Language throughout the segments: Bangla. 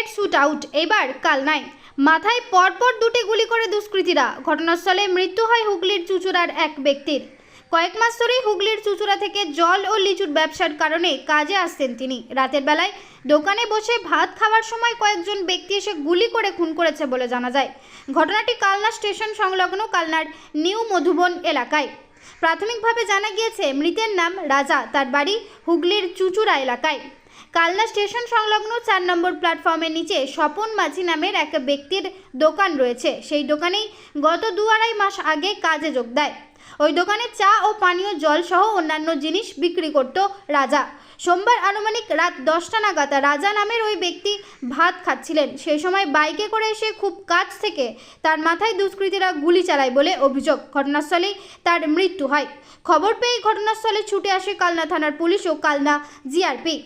ফের শুট আউট। এবার কালনায় মাথায় পরপর দুটি গুলি করে দুষ্কৃতীরা। ঘটনাস্থলে মৃত্যু হয় হুগলির চুচুড়ার এক ব্যক্তির। কয়েক মাস ধরেই হুগলির চুচুড়া থেকে জল ও লিচুর ব্যবসার কারণে কাজে আসতেন তিনি। রাতের বেলায় দোকানে বসে ভাত খাওয়ার সময় কয়েকজন ব্যক্তি এসে গুলি করে খুন করেছে বলে জানা যায়। ঘটনাটি কালনা স্টেশন সংলগ্ন কালনার নিউ মধুবন এলাকায়। প্রাথমিকভাবে জানা গিয়েছে, মৃতের নাম রাজা। তার বাড়ি হুগলির চুচুড়া এলাকায়। কালনা স্টেশন সংলগ্ন চার নম্বর প্ল্যাটফর্মের নিচে স্বপন মাঝি নামের এক ব্যক্তির দোকান রয়েছে। সেই দোকানেই গত দু আড়াই মাস আগে কাজে যোগ দেয়। ওই দোকানে চা ও পানীয় জল সহ অন্যান্য জিনিস বিক্রি করত রাজা। সোমবার আনুমানিক রাত দশটা নাগাদ রাজা নামের ওই ব্যক্তি ভাত খাচ্ছিলেন। সেই সময় বাইকে করে এসে খুব কাছ থেকে তার মাথায় দুষ্কৃতীরা গুলি চালায় বলে অভিযোগ। ঘটনাস্থলেই তার মৃত্যু হয়। খবর পেয়ে ঘটনাস্থলে ছুটে আসে কালনা থানার পুলিশ ও কালনা জিআরপি।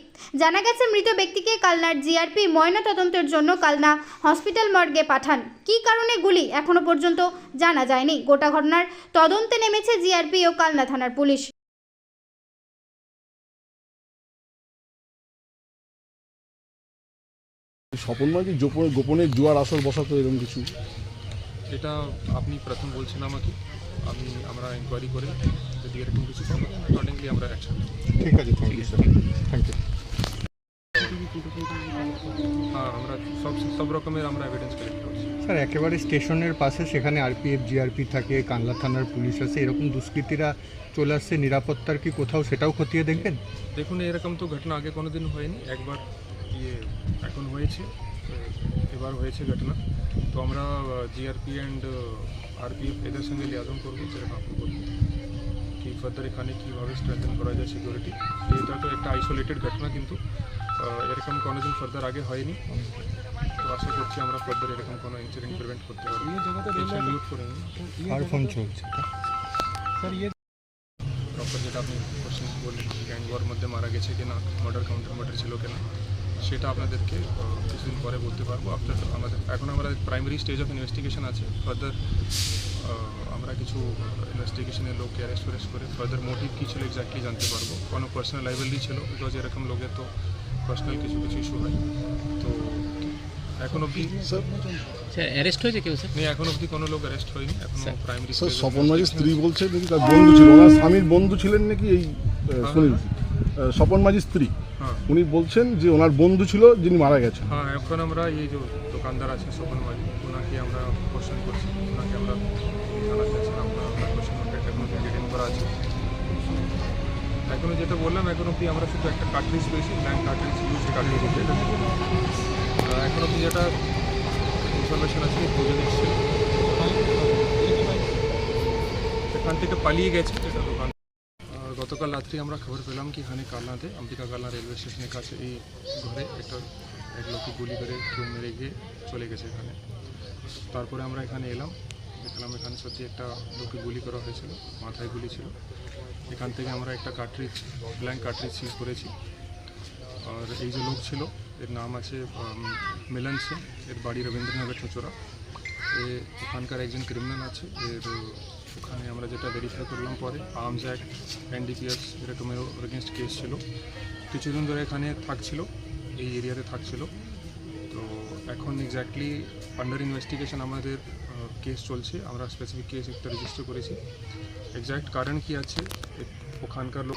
জানা গেছে মৃত ব্যক্তিকে কালনার জিআরপি ময়নাতদন্তের জন্য কালনা হসপিটাল মর্গে পাঠান। কী কারণে গুলি? এখনও পর্যন্ত জানা যায়নি। গোটা ঘটনার তদন্তে নেমেছে জিআরপি ও কালনা থানার পুলিশ। স্বপন মাঝি গোপনে গোপনে জুয়ার আসর বসাতো এরকম কিছু? এটা আপনি প্রথম বলছেন আমাকে। আমি আমরা ইনকোয়ারি করে যদি এরকম কিছু পাবো অ্যাকর্ডিংলি আমরা অ্যাকশন ঠিক আছে thank you sir thank you হ্যাঁ আমরা সব সব রকমের আমরা এভিডেন্স কালেক্ট করছি। স্যার একেবারে স্টেশনের পাশে সেখানে আরপিএফ জিআরপি থাকে কানলা থানার পুলিশ আছে এরকম দুষ্কৃতীরা চলে আসছে নিরাপত্তার কি কোথাও সেটাও খতিয়ে দেখবেন? দেখুন এরকম তো ঘটনা আগে কোনো দিন হয়নি একবার ইয়ে এখন হয়েছে এবার হয়েছে ঘটনা। তো আমরা জিআরপি অ্যান্ড আরপিএফ এদের সঙ্গে লিয়াজন করব যেরকম বলবেন কি ফার্দার এখানে কীভাবে স্ট্রেংথেন করা যায় সিকিউরিটি এটা তো একটা আইসোলেটেড ঘটনা কিন্তু। এরকম কোনোদিন ফার্দার আগে হয়নি। তো আশা করছি আমরা ফার্দার এরকম কোনো ইনসিডেন্ট প্রিভেন্ট করতে পারব। মিউট করে আর ফোন চলছে প্রপার যেটা আপনি কোশ্চেন বললেন গ্যাং ওয়ার মধ্যে মারা গেছে কিনা মার্ডার কাউন্টার মার্ডার ছিল কিনা সেটা আপনাদেরকে কিছুদিন পরে বলতে পারব। আফটার আমাদের এখন আমরা প্রাইমারি স্টেজ অফ ইনভেস্টিগেশন আছে। ফার্দার আমরা কিছু ইনভেস্টিগেশনের লোককে অ্যারেস্ট ফ্যারেস্ট করে ফার্দার মোটিভ কী ছিল এক্স্যাক্টলি জানতে পারব। কোনো পার্সোনাল লাইবিলিটি ছিল বিকজ এরকম লোকের তো পার্সোনাল কিছু কিছু ইস্যু হয়। তো এখন অবধি স্যার স্যার অ্যারেস্ট হয়েছে কেউ স্যার? নেই এখন অবধি কোনো লোক অ্যারেস্ট হয়নি। এখন প্রাইমারি স্যার স্বপন মাঝির স্ত্রী বলছে নাকি তার বন্ধু ছিল? ওনার স্বামীর বন্ধু ছিলেন নাকি এই আহ, শুনেছি স্বপন মাঝির স্ত্রী। হ্যাঁ। উনি বলছেন যে ওনার বন্ধু ছিল যিনি মারা গেছেন। হ্যাঁ এখন আমরা এই যে দোকানদার আছে সোপান মাঝি ওনাকে আমরা কোশ্চেন করছি। ওনাকে আমরা এখনও যেটা বললাম, এখন অব্দি আমরা শুধু একটা কার্ট্রিজ পেয়েছি ব্ল্যাঙ্ক কার্ট্রিজ ইউজ কার্ট্রিজ এখন অব্দি যেটা ইনফরমেশন আছে দুজন এসছে সেখান থেকে পালিয়ে গেছে যেটা দোকান। গতকাল রাত্রি আমরা খবর পেলাম কি এখানে কালনাতে, অম্বিকা কালনা রেলওয়ে স্টেশনের কাছে এই ঘরে একটা এক লোককে গুলি করে কেউ মেরে গিয়ে চলে গেছে এখানে। তারপরে আমরা এখানে এলাম, দেখলাম এখানে সত্যি একটা লোককে গুলি করা হয়েছিল, মাথায় গুলি ছিল। এখান থেকে আমরা একটা কার্ট্রিজ ব্ল্যাঙ্ক কার্ট্রিজ সিজ করেছি। আর এই যে লোক ছিল, এর নাম আছে মিলন সিং, এর বাড়ি রবীন্দ্রনগর চচোরা এ ওখানকার একজন ক্রিমিনাল আছে, এর ওখানে আমরা যেটা ভেরিফাই করলাম পরে আর্মস অ্যাক্ট এনডিপিএস এরকমের এগেনস্ট কেস ছিল। কিছুদিন ধরে এখানে থাকছিল, এই এরিয়াতে থাকছিল। তো এখন এক্স্যাক্টলি আন্ডার ইনভেস্টিগেশন আমাদের केस चलते स्पेसिफिक केस एक रेजिस्टर करजैक्ट कारण क्या आज ओखान लोक